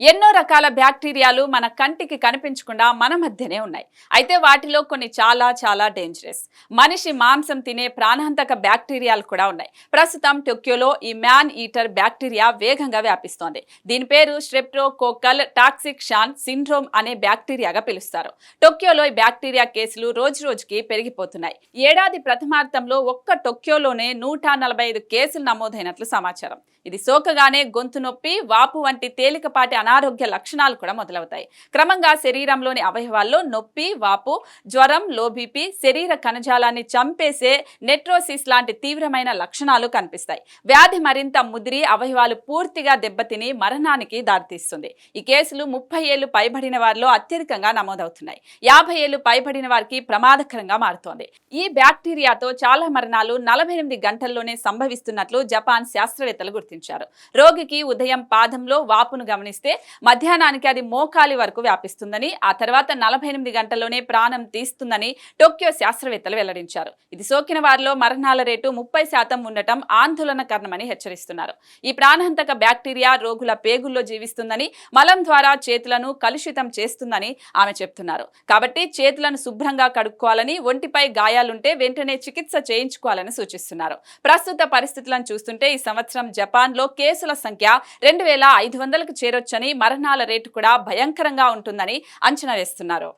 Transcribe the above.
ఎన్నో రకాల బ్యాక్టీరియాలు మన కంటికి కనిపించకుండా మన మధ్యనే ఉన్నాయి. అయితే వాటిలో కొన్ని చాలా చాలా డేంజరస్ మనిషి మాంసం తినే ప్రాణాంతక బ్యాక్టీరియాలు కూడా ఉన్నాయి. ప్రస్తుతం టోక్యోలో ఈ మ్యాన్ ఈటర్ బ్యాక్టీరియా వేగంగా వ్యాపిస్తోంది. దీని పేరు స్ట్రెప్టోకోకల్ టాక్సిక్ షాన్ సిండ్రోమ్ అనే బ్యాక్టీరియాగా పిలుస్తారు. టోక్యోలో ఈ బ్యాక్టీరియా కేసులు రోజు రోజుకి పెరిగిపోతున్నాయి. ఏడాది ప్రథమార్థంలో ఒక్క టోక్యోలోనే నూట నలభై ఐదు కేసులు నమోదైనట్లు సమాచారం. ఇది సోకగానే గొంతు నొప్పి వాపు వంటి తేలికపాటి అనారోగ్య లక్షణాలు కూడా మొదలవుతాయి. క్రమంగా శరీరంలోని అవయవాల్లో నొప్పి వాపు జ్వరం లోబీపి శరీర కణజాలాన్ని చంపేసే నెట్రోసిస్ లాంటి తీవ్రమైన లక్షణాలు కనిపిస్తాయి. వ్యాధి మరింత ముదిరి అవయవాలు పూర్తిగా దెబ్బతిని మరణానికి దారితీస్తుంది. ఈ కేసులు ముప్పై ఏళ్ళు పైబడిన వారిలో అత్యధికంగా నమోదవుతున్నాయి. యాభై ఏళ్ళు పైబడిన వారికి ప్రమాదకరంగా మారుతోంది. ఈ బ్యాక్టీరియాతో చాలా మరణాలు నలభై ఎనిమిది గంటల్లోనే సంభవిస్తున్నట్లు జపాన్ శాస్త్రవేత్తలు గుర్తించారు. రోగికి ఉదయం పాదంలో వాపును గమనిస్తే మధ్యాహ్నానికి అది మోకాలి వరకు వ్యాపిస్తుందని ఆ తర్వాత నలభై ఎనిమిది గంటల్లోనే ప్రాణం తీస్తుందని టోక్యో శాస్త్రవేత్తలు వెల్లడించారు. ఇది సోకిన వారిలో మరణాల రేటు ముప్పై శాతం ఉండటం ఆందోళనకరణమని హెచ్చరిస్తున్నారు. ఈ ప్రాణాంతక బ్యాక్టీరియా రోగుల పేగుల్లో జీవిస్తుందని మలం ద్వారా చేతులను కలుషితం చేస్తుందని ఆమె చెప్తున్నారు. కాబట్టి చేతులను శుభ్రంగా కడుక్కోవాలని ఒంటిపై గాయాలుంటే వెంటనే చికిత్స చేయించుకోవాలని సూచిస్తున్నారు. ప్రస్తుత పరిస్థితులను చూస్తుంటే ఈ సంవత్సరం జపాన్లో కేసుల సంఖ్య రెండు వేల ఐదు వందలకు చేరొచ్చని మరణాల రేటు కూడా భయంకరంగా ఉంటుందని అంచనా వేస్తున్నారు.